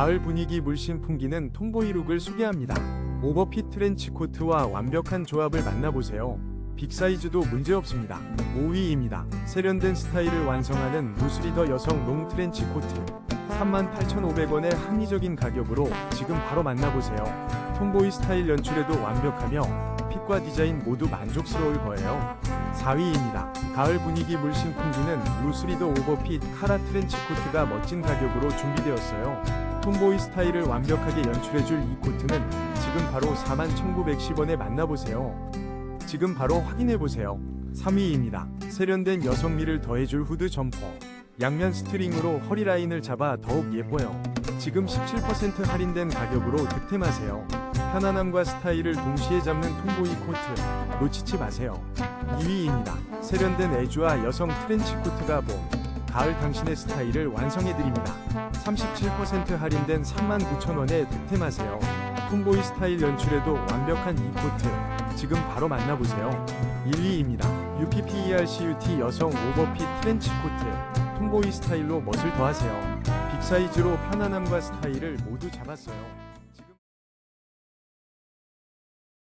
가을 분위기 물씬 풍기는 톰보이 룩을 소개합니다. 오버핏 트렌치 코트와 완벽한 조합을 만나보세요. 빅 사이즈도 문제없습니다. 5위입니다. 세련된 스타일을 완성하는 루스리더 여성 롱 트렌치 코트. 38,500원의 합리적인 가격으로 지금 바로 만나보세요. 톰보이 스타일 연출에도 완벽하며 핏과 디자인 모두 만족스러울 거예요. 4위입니다. 가을 분위기 물씬 풍기는 루스리더 오버핏 카라 트렌치 코트가 멋진 가격으로 준비되었어요. 톰보이 스타일을 완벽하게 연출해줄 이 코트는 지금 바로 41,910원에 만나보세요. 지금 바로 확인해보세요. 3위입니다. 세련된 여성미를 더해줄 후드 점퍼. 양면 스트링으로 허리 라인을 잡아 더욱 예뻐요. 지금 17% 할인된 가격으로 득템하세요. 편안함과 스타일을 동시에 잡는 톰보이 코트. 놓치지 마세요. 2위입니다. 세련된 애주와 여성 트렌치 코트 가 봄. 가을 당신의 스타일을 완성해드립니다. 37% 할인된 39,000원에 득템하세요. 톰보이 스타일 연출에도 완벽한 이 코트. 지금 바로 만나보세요. 1위입니다. UPPERCUT 여성 오버핏 트렌치 코트. 톰보이 스타일로 멋을 더하세요. 빅 사이즈로 편안함과 스타일을 모두 잡았어요.